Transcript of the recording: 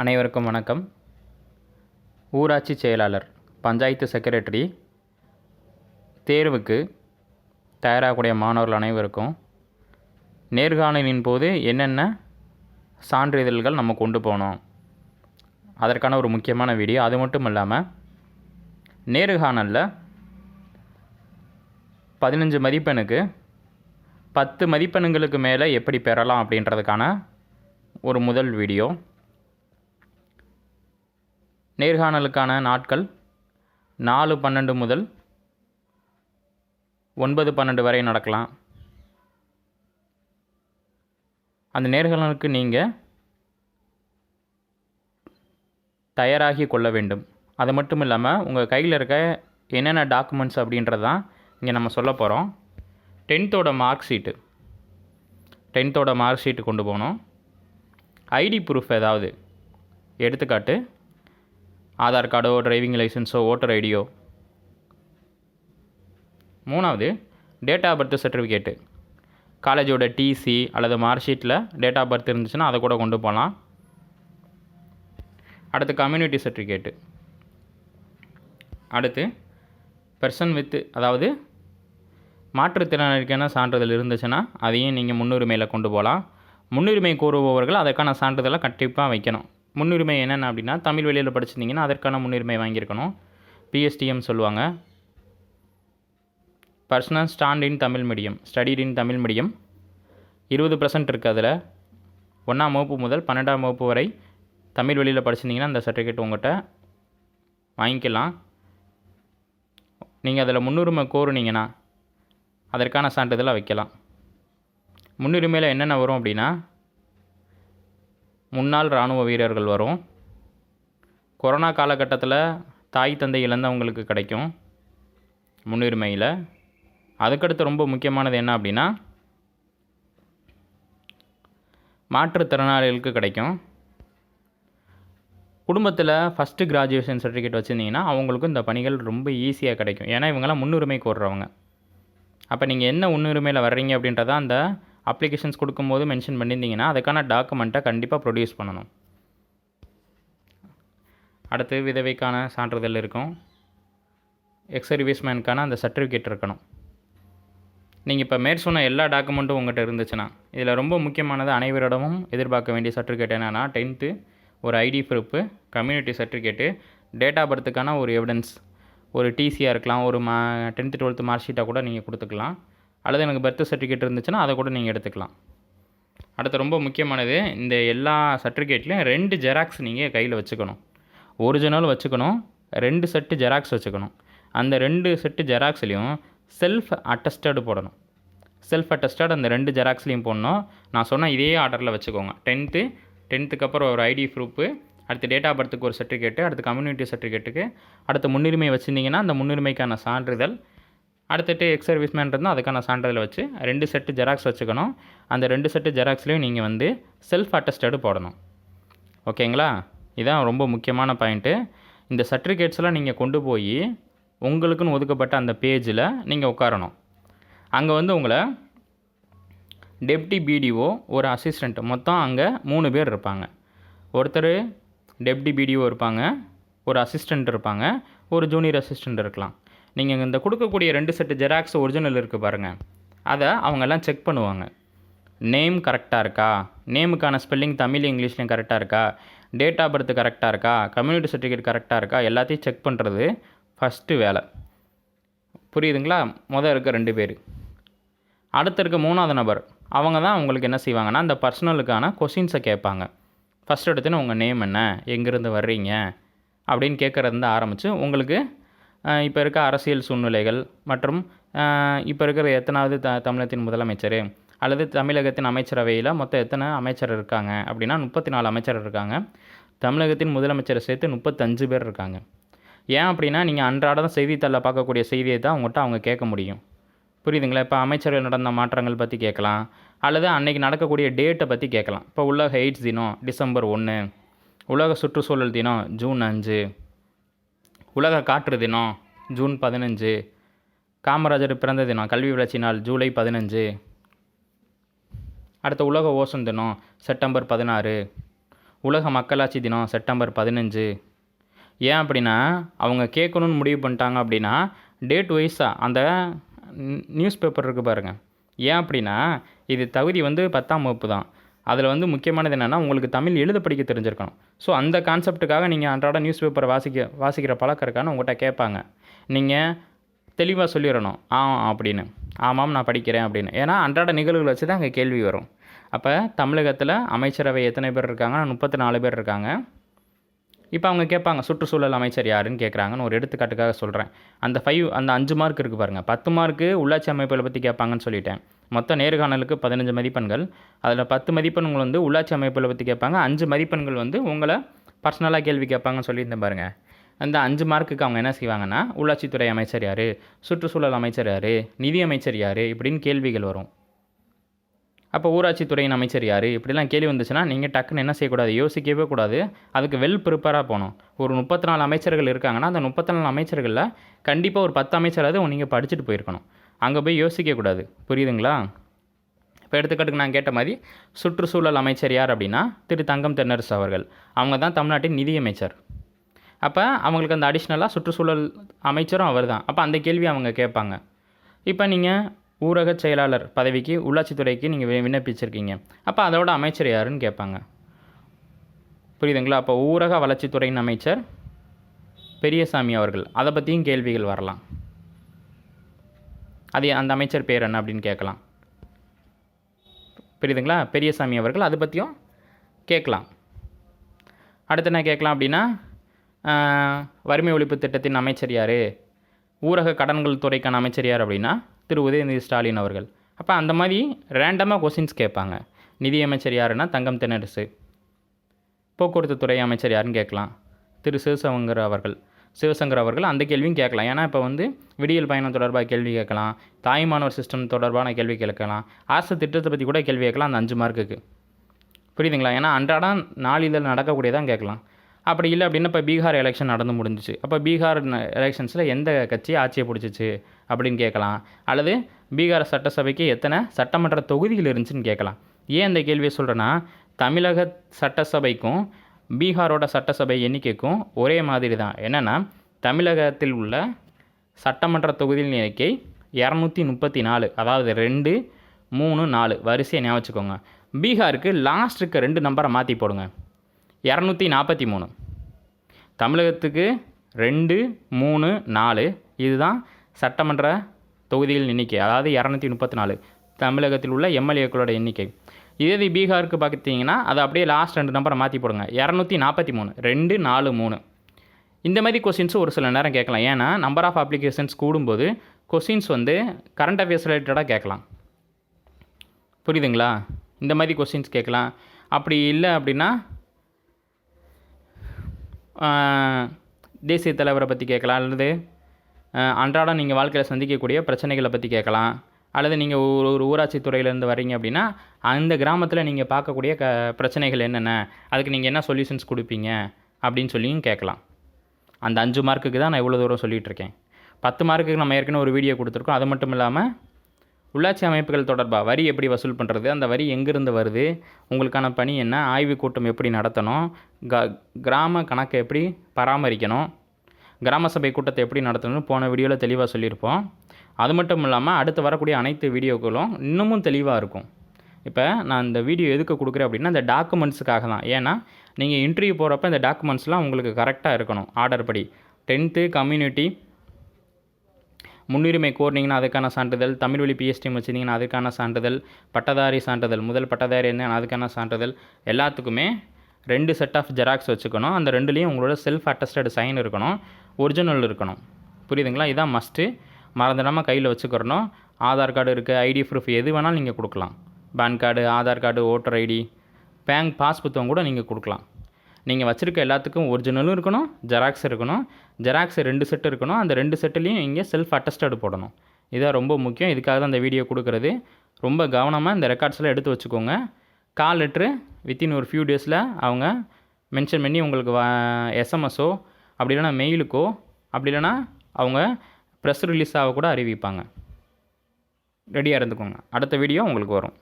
அனைவருக்கும் வணக்கம். ஊராட்சி செயலாளர் பஞ்சாயத்து செக்ரட்டரி தேர்வுக்கு தயாராகக்கூடிய மாணவர்கள் அனைவருக்கும் நேர்காணலின் போது என்னென்ன சான்றிதழ்கள் நம்ம கொண்டு போனோம் அதற்கான ஒரு முக்கியமான வீடியோ. அது மட்டும் இல்லாமல் நேர்காணலில் பதினஞ்சு மதிப்பெண்ணுக்கு பத்து மதிப்பெண்களுக்கு மேலே எப்படி பெறலாம் அப்படின்றதுக்கான ஒரு முதல் வீடியோ. நேர்காணலுக்கான நாட்கள் நாலு பன்னெண்டு முதல் ஒன்பது பன்னெண்டு வரை நடக்கலாம். அந்த நேர்காணலுக்கு நீங்கள் தயாராகி கொள்ள வேண்டும். அது மட்டும் இல்லாமல் உங்கள் கையில் இருக்க என்னென்ன டாக்குமெண்ட்ஸ் அப்படின்றது தான் இங்கே நம்ம சொல்ல போகிறோம் டென்த்தோட மார்க் ஷீட்டு. டென்த்தோட மார்க் ஷீட்டு கொண்டு போகணும். ஐடி ப்ரூஃப் ஏதாவது. எடுத்துக்காட்டு ஆதார் கார்டோ டிரைவிங் லைசன்ஸோ ஓட்டர் ஐடியோ. மூணாவது டேட் ஆஃப் பர்த் சர்டிஃபிகேட்டு காலேஜோட டிசி அல்லது மார்க் ஷீட்டில் டேட் ஆஃப் பர்த் இருந்துச்சுன்னா அதை கூட கொண்டு போகலாம் அடுத்து கம்யூனிட்டி சர்டிஃபிகேட்டு அடுத்து பர்சன் வித் அதாவது மாற்றுத்திறனாளிக்கான சான்றிதழ் இருந்துச்சுன்னா அதையும் நீங்கள் முன்னுரிமையில் கொண்டு போகலாம் முன்னுரிமை கூறுபவர்கள் அதற்கான சான்றிதழை கண்டிப்பாக வைக்கணும். முன்னுரிமை என்னென்ன அப்படின்னா தமிழ் வழியில் படிச்சிருந்தீங்கன்னா அதற்கான முன்னுரிமை வாங்கியிருக்கணும். பிஎஸ்டிஎம் சொல்லுவாங்க. Personal stand in Tamil medium studied in Tamil medium இருபது பர்சன்ட் இருக்குது அதில். ஒன்றாம் வகுப்பு முதல் பன்னெண்டாம் வகுப்பு வரை தமிழ் வழியில் படிச்சிருந்தீங்கன்னா அந்த சர்டிஃபிகேட் உங்கள்கிட்ட வாங்கிக்கலாம். நீங்கள் அதில் முன்னுரிமை கோருனீங்கன்னா அதற்கான சான்றிதழாக வைக்கலாம். முன்னுரிமையில் என்னென்ன வரும் அப்படின்னா முன்னாள் இராணுவ வீரர்கள் வரும். கொரோனா காலகட்டத்தில் தாய் தந்தை இழந்தவங்களுக்கு கிடைக்கும் முன்னுரிமையில். அதுக்கடுத்து ரொம்ப முக்கியமானது என்ன அப்படின்னா மாற்றுத்திறனாளிகளுக்கு கிடைக்கும். குடும்பத்தில் ஃபஸ்ட்டு கிராஜுவேஷன் சர்டிஃபிகேட் வச்சுருந்தீங்கன்னா அவங்களுக்கும் இந்த பணிகள் ரொம்ப ஈஸியாக கிடைக்கும். ஏன்னா இவங்கெல்லாம் முன்னுரிமை கோர்றவங்க. அப்போ நீங்கள் என்ன முன்னுரிமையில் வர்றீங்க அப்படின்றத அந்த அப்ளிகேஷன்ஸ் கொடுக்கும்போது மென்ஷன் பண்ணியிருந்தீங்கன்னா அதுக்கான டாக்குமெண்ட்டை கண்டிப்பாக ப்ரொடியூஸ் பண்ணணும். அடுத்து விதவைக்கான சான்றிதழ் இருக்கும். எக்ஸ் சர்வீஸ்மேனுக்கான அந்த சர்டிஃபிகேட் இருக்கணும். நீங்கள் இப்போ மேற் சொன்ன எல்லா டாக்குமெண்ட்டும் உங்கள்கிட்ட இருந்துச்சுன்னா இதில் ரொம்ப முக்கியமானது அனைவரிடமும் எதிர்பார்க்க வேண்டிய சர்டிஃபிகேட் என்னென்னா டென்த்து ஒரு ID proof community certificate date of பர்த்துக்கான ஒரு எவிடன்ஸ் ஒரு டிசியாக இருக்கலாம் ஒரு மா டென்த்து டுவெல்த்து மார்க் ஷீட்டாக கூட நீங்கள் கொடுத்துக்கலாம். அல்லது எனக்கு பர்த் சர்டிஃபிகேட் இருந்துச்சுன்னா அதை கூட நீங்கள் எடுத்துக்கலாம். அடுத்து ரொம்ப முக்கியமானது இந்த எல்லா சர்டிஃபிகேட்லேயும் ரெண்டு ஜெராக்ஸ் நீங்கள் கையில் வச்சுக்கணும். ஒரிஜினல் வச்சுக்கணும் ரெண்டு செட்டு ஜெராக்ஸ் வச்சுக்கணும். அந்த ரெண்டு செட்டு ஜெராக்ஸ்லேயும் செல்ஃப் அட்டஸ்டடு போடணும். செல்ஃப் அட்டஸ்டட் அந்த ரெண்டு ஜெராக்ஸ்லேயும் போடணும். நான் சொன்ன இதே ஆர்டரில் வச்சுக்கோங்க. டென்த்து டென்த்துக்கு அப்புறம் ஒரு ஐடி ப்ரூஃபு அடுத்து டேட் ஆஃப் பர்த்துக்கு ஒரு சர்டிஃபிகேட்டு அடுத்து கம்யூனிட்டி சர்டிஃபிகேட்டுக்கு அடுத்து முன்னுரிமை வச்சுருந்தீங்கன்னா அந்த முன்னுரிமைக்கான சான்றிதழ் அடுத்துட்டு எக்ஸ் சர்வீஸ்மேன் இருந்தால் அதுக்கான சான்றிதழ் வச்சு ரெண்டு செட்டு ஜெராக்ஸ் வச்சுக்கணும். அந்த ரெண்டு செட்டு ஜெராக்ஸ்லேயும் நீங்கள் வந்து செல்ஃப் அட்டஸ்டடு போடணும். ஓகேங்களா? இதான் ரொம்ப முக்கியமான பாயிண்ட்டு இந்த சர்டிஃபிகேட்ஸ்லாம் நீங்கள் கொண்டு போய் உங்களுக்குன்னு ஒதுக்கப்பட்ட அந்த பேஜில் நீங்கள் உட்காரணும். அங்கே வந்து உங்களை டெப்டி பிடிஓ ஒரு அசிஸ்டண்ட் மொத்தம் அங்கே மூணு பேர் இருப்பாங்க. ஒருத்தர் டெப்டி பிடிஓ இருப்பாங்க ஒரு அசிஸ்டண்ட் இருப்பாங்க ஒரு ஜூனியர் அசிஸ்டண்ட் இருக்கலாம். நீங்கள் இந்த கொடுக்கக்கூடிய ரெண்டு செட்டு ஜெராக்ஸ் ஒரிஜினல் இருக்குது பாருங்கள் அதை அவங்கெல்லாம் செக் பண்ணுவாங்க. நேம் கரெக்டாக இருக்கா? நேமுக்கான ஸ்பெல்லிங் தமிழ் இங்கிலீஷ்லையும் கரெக்டாக இருக்கா? டேட் ஆஃப் பர்த் கரெக்டாக இருக்கா? கம்யூனிட்டி சர்டிஃபிகேட் கரெக்டாக இருக்கா? எல்லாத்தையும் செக் பண்ணுறது ஃபஸ்ட்டு வேலை. புரியுதுங்களா? மொதல் இருக்க ரெண்டு பேர். அடுத்து இருக்க மூணாவது நபர். அவங்க தான் உங்களுக்கு என்ன செய்வாங்கன்னா அந்த பர்சனலுக்கான கொஷின்ஸை கேட்பாங்க. ஃபஸ்ட் எடுத்துன்னு உங்கள் நேம் என்ன? எங்கேருந்து வர்றீங்க? அப்படின்னு கேட்குறது ஆரம்பித்து உங்களுக்கு இப்போ இருக்க அரசியல் சூழ்நிலைகள் மற்றும் இப்போ இருக்கிற எத்தனாவது த தமிழகத்தின் முதலமைச்சர் அல்லது தமிழகத்தின் அமைச்சரவையில் மொத்தம் எத்தனை அமைச்சர் இருக்காங்க அப்படின்னா முப்பத்தி நாலு அமைச்சர் இருக்காங்க. தமிழகத்தின் முதலமைச்சரை சேர்த்து முப்பத்தஞ்சு பேர் இருக்காங்க. ஏன் அப்படின்னா நீங்கள் அன்றாடம் செய்தித்தாளில் பார்க்கக்கூடிய செய்தியை தான் உங்கள்கிட்ட அவங்க கேட்க முடியும். புரியுதுங்களா? இப்போ அமைச்சர்கள் நடந்த மாற்றங்கள் பற்றி கேட்கலாம். அல்லது அன்றைக்கி நடக்கக்கூடிய டேட்டை பற்றி கேட்கலாம். இப்போ உலக எய்ட்ஸ் தினம் டிசம்பர் ஒன்று உலக சுற்றுச்சூழல் தினம் ஜூன் அஞ்சு உலக காற்று தினம் ஜூன் பதினஞ்சு. காமராஜர் பிறந்த தினம் கல்வி வளர்ச்சி நாள் ஜூலை பதினஞ்சு. அடுத்த உலக ஓசன் தினம் செப்டம்பர் பதினாறு. உலக மக்களாட்சி தினம் செப்டம்பர் பதினஞ்சு. ஏன் அப்படின்னா அவங்க கேட்கணுன்னு முடிவு பண்ணிட்டாங்க அப்படின்னா டேட் வைஸாக அந்த நியூஸ் பேப்பர் இருக்குது பாருங்கள் ஏன் அப்படின்னா இது தகுதி வந்து பத்தாம் வகுப்பு தான். அதில் வந்து முக்கியமானது என்னென்னா உங்களுக்கு தமிழ் எழுத படிக்க தெரிஞ்சிருக்கணும். ஸோ அந்த கான்செப்ட்டுக்காக நீங்கள் அன்றாட நியூஸ் பேப்பரை வாசிக்க வாசிக்கிற பழக்கம் இருக்கான்னு உங்கள்கிட்ட கேட்பாங்க. நீங்கள் தெளிவாக சொல்லிடணும். ஆ அப்படின்னு. ஆமாம் நான் படிக்கிறேன் அப்படின்னு. ஏன்னா அன்றாட நிகழ்வுகள் வச்சு தான் அங்கே கேள்வி வரும். அப்போ தமிழகத்தில் அமைச்சரவை எத்தனை பேர் இருக்காங்க முப்பத்தி நாலு பேர் இருக்காங்க. இப்போ அவங்க கேட்பாங்க சுற்றுச்சூழல் அமைச்சர் யாருன்னு கேட்குறாங்கன்னு ஒரு எடுத்துக்காட்டுக்காக சொல்கிறேன் அந்த ஃபைவ் அந்த அஞ்சு மார்க் இருக்குது பாருங்கள் பத்து மார்க்கு உள்ளாட்சி அமைப்புகளை பற்றி கேட்பாங்கன்னு சொல்லிட்டேன். மொத்த நேர்காணலுக்கு பதினஞ்சு மதிப்பெண்கள். அதில் பத்து மதிப்பெண்கள் வந்து உள்ளாட்சி அமைப்பில் பற்றி கேட்பாங்க. அஞ்சு மதிப்பெண்கள் வந்து உங்களை பர்சனலாக கேள்வி கேட்பாங்கன்னு சொல்லியிருந்தேன் பாருங்கள் அந்த அஞ்சு மார்க்குக்கு அவங்க என்ன செய்வாங்கன்னா உள்ளாட்சித்துறை அமைச்சர் யார்? சுற்றுச்சூழல் அமைச்சர் யார்? நிதி அமைச்சர் யார்? இப்படின்னு கேள்விகள் வரும். அப்போ ஊராட்சித்துறையின் அமைச்சர் யார்? இப்படிலாம் கேள்வி வந்துச்சுன்னா நீங்கள் டக்குன்னு என்ன செய்யக்கூடாது? யோசிக்கவே கூடாது. அதுக்கு வெல் ப்ரிப்பராக போகணும். ஒரு முப்பத்தி நாலு அமைச்சர்கள் இருக்காங்கன்னா அந்த முப்பத்தி நாலு அமைச்சர்களில் கண்டிப்பாக ஒரு பத்து அமைச்சராவது நீங்கள் படிச்சுட்டு போயிருக்கணும். அங்கே போய் யோசிக்கக்கூடாது புரியுதுங்களா? இப்போ எடுத்துக்காட்டுக்கு நான் கேட்ட மாதிரி சுற்றுச்சூழல் அமைச்சர் யார் அப்படின்னா திரு தங்கம் தென்னரசு அவர்கள். அவங்க தான் தமிழ்நாட்டின் நிதியமைச்சர். அப்போ அவங்களுக்கு அந்த அடிஷ்னலாக சுற்றுச்சூழல் அமைச்சரும் அவர் தான். அப்போ அந்த கேள்வி அவங்க கேட்பாங்க. இப்போ நீங்கள் ஊரக செயலாளர் பதவிக்கு உள்ளாட்சித்துறைக்கு நீங்கள் வி- விண்ணப்பிச்சிருக்கீங்க. அப்போ அதோட அமைச்சர் யாருன்னு கேட்பாங்க. புரியுதுங்களா? அப்போ ஊரக வளர்ச்சித்துறையின் அமைச்சர் பெரியசாமி அவர்கள். அதை பற்றியும் கேள்விகள் வரலாம். அது அந்த அமைச்சர் பேர் என்ன அப்படின்னு கேட்கலாம். புரியுதுங்களா? பெரியசாமி அவர்கள் அதை பற்றியும் கேட்கலாம். அடுத்து என்ன கேட்கலாம் அப்படின்னா வறுமை ஒழிப்பு திட்டத்தின் அமைச்சர் யார்? ஊரக கடன்கள் துறைக்கான அமைச்சர் யார் அப்படின்னா திரு. உதயநிதி ஸ்டாலின் அவர்கள். அப்போ அந்த மாதிரி ரேண்டமாக கொஸ்டின்ஸ் கேட்பாங்க. நிதியமைச்சர் யாருன்னா தங்கம் தென்னரசு. போக்குவரத்து துறை அமைச்சர் யாருன்னு கேட்கலாம். திரு. சிவசவங்கர் அவர்கள். சிவசங்கர் அவர்கள் அந்த கேள்வியும் கேட்கலாம். ஏன்னா இப்போ வந்து விடியல் பயணம் தொடர்பாக கேள்வி கேட்கலாம். தாய்மானவர் சிஸ்டம் தொடர்பான கேள்வி கேட்கலாம். அரசு திட்டத்தை பற்றி கூட கேள்வி கேட்கலாம். அந்த அஞ்சு மார்க்குக்கு புரியுதுங்களா? ஏன்னா அன்றாடம் நாளிதழ் நடக்கக்கூடியதான் கேட்கலாம். அப்படி இல்லை அப்படின்னா இப்போ பீகார் எலெக்ஷன் நடந்து முடிஞ்சிச்சு. அப்போ பீகார் எலெக்ஷன்ஸில் எந்த கட்சி ஆட்சியை பிடிச்சிச்சு அப்படின்னு கேட்கலாம். அல்லது பீகார் சட்டசபைக்கு எத்தனை சட்டமன்ற தொகுதிகள் இருந்துச்சுன்னு கேட்கலாம். ஏன் இந்த கேள்வியை சொல்கிறேன்னா தமிழக சட்டசபைக்கும் பீகாரோட சட்டசபை எண்ணிக்கைக்கும் ஒரே மாதிரி தான் என்னென்னா தமிழகத்தில் உள்ள சட்டமன்ற தொகுதியின் எண்ணிக்கை இரநூத்தி முப்பத்தி நாலு அதாவது ரெண்டு மூணு நாலு வரிசையை ஞாபகம் வச்சுக்கோங்க. பீகாருக்கு லாஸ்ட் இருக்க ரெண்டு நம்பரை மாற்றி போடுங்க. இரநூத்தி நாற்பத்தி மூணு. தமிழகத்துக்கு ரெண்டு மூணு நாலு இதுதான் சட்டமன்ற தொகுதிகள் எண்ணிக்கை அதாவது இரநூத்தி முப்பத்தி நாலு. தமிழகத்தில் உள்ள எம்எல்ஏக்களோட எண்ணிக்கை. இதே இது பீகாருக்கு பார்த்தீங்கன்னா அதை அப்படியே லாஸ்ட் ரெண்டு நம்பரை மாற்றி போடுங்க. இரநூத்தி நாற்பத்தி மூணு. ரெண்டு நாலு மூணு. இந்த மாதிரி கொஸ்டின்ஸ் ஒரு சில நேரம் கேட்கலாம். ஏன்னா நம்பர் ஆஃப் அப்ளிகேஷன்ஸ் கூடும்போது கொஸ்டின்ஸ் வந்து கரண்ட் அஃபேர்ஸ் ரிலேட்டடாக கேட்கலாம். புரியுதுங்களா? இந்த மாதிரி கொஸ்டின்ஸ் கேட்கலாம். அப்படி இல்லை அப்படின்னா தேசிய தலைவரை பற்றி கேட்கலாம். அல்லது அன்றாடம் நீங்கள் வாழ்க்கையில் சந்திக்கக்கூடிய பிரச்சனைகளை பற்றி கேட்கலாம். அல்லது நீங்கள் ஒரு ஒரு ஊராட்சி துறையிலேருந்து வரீங்க அப்படின்னா அந்த கிராமத்தில் நீங்கள் பார்க்கக்கூடிய க பிரச்சனைகள் என்னென்ன? அதுக்கு நீங்கள் என்ன சொல்யூஷன்ஸ் கொடுப்பீங்க? அப்படின்னு சொல்லியும் கேட்கலாம். அந்த அஞ்சு மார்க்குக்கு தான் நான் இவ்வளோ தூரம் சொல்லிகிட்டு இருக்கேன் பத்து மார்க்குக்கு நம்ம ஏற்கனவே ஒரு வீடியோ கொடுத்துருக்கோம். அது மட்டும் இல்லாமல் உள்ளாட்சி அமைப்புகள் தொடர்பாக வரி எப்படி வசூல் பண்ணுறது அந்த வரி எங்கேருந்து வருது உங்களுக்கான பணி என்ன ஆய்வுக் கூட்டம் எப்படி நடத்தணும் க கிராம கணக்கை எப்படி பராமரிக்கணும் கிராம சபை கூட்டத்தை எப்படி நடத்தணும்னு போன வீடியோவில் தெளிவாக சொல்லியிருப்போம். அது மட்டும் இல்லாமல் அடுத்து வரக்கூடிய அனைத்து வீடியோக்களும் இன்னமும் தெளிவாக இருக்கும். இப்போ நான் இந்த வீடியோ எதுக்கு கொடுக்குறேன் அப்படின்னா இந்த டாக்குமெண்ட்ஸுக்காக தான். ஏன்னா நீங்கள் இன்டர்வியூ போகிறப்ப இந்த டாக்குமெண்ட்ஸ்லாம் உங்களுக்கு கரெக்டாக இருக்கணும். ஆர்டர் படி. டென்த்து கம்யூனிட்டி முன்னுரிமை கோர்னிங்கன்னா அதுக்கான சான்றிதழ் தமிழ் வழி பிஎஸ்டி வச்சுருந்தீங்கன்னா அதுக்கான சான்றிதழ் பட்டதாரி சான்றிதழ் முதல் பட்டதாரி என்ன அதுக்கான சான்றிதழ் எல்லாத்துக்குமே ரெண்டு செட் ஆஃப் ஜெராக்ஸ் வச்சுக்கணும். அந்த ரெண்டுலேயும் உங்களோட செல்ஃப் அட்டஸ்டட் சைன் இருக்கணும். ஒரிஜினல் இருக்கணும். புரியுதுங்களா? இதான் மஸ்ட்டு மறந்துடாமல் கையில் வச்சுக்கிறணும். ஆதார் கார்டு இருக்குது ஐடி ப்ரூஃப் எது வேணாலும் நீங்கள் கொடுக்கலாம். PAN card Aadhaar card voter ID bank pass புத்தகம் கூட நீங்கள் கொடுக்கலாம். நீங்கள் வச்சுருக்க எல்லாத்துக்கும் ஒரிஜினலும் இருக்கணும் ஜெராக்ஸ் இருக்கணும். ஜெராக்ஸ் ரெண்டு செட்டு இருக்கணும். அந்த ரெண்டு செட்டுலேயும் இங்கே செல்ஃப் அட்டஸ்டடு போடணும். இதான் ரொம்ப முக்கியம். இதுக்காக தான் இந்த வீடியோ கொடுக்குறது. ரொம்ப கவனமாக இந்த ரெக்கார்ட்ஸ்லாம் எடுத்து வச்சுக்கோங்க. கால் லெட்ரு வித்தின் ஒரு ஃபியூ டேஸில் அவங்க மென்ஷன் பண்ணி உங்களுக்கு எஸ்எம்எஸோ அப்படி இல்லைன்னா மெயிலுக்கோ அப்படி இல்லைன்னா அவங்க ப்ரெஸ் ரிலீஸாக கூட அறிவிப்பாங்க. ரெடியாக இருந்துக்கோங்க. அடுத்த வீடியோ உங்களுக்கு வரும்.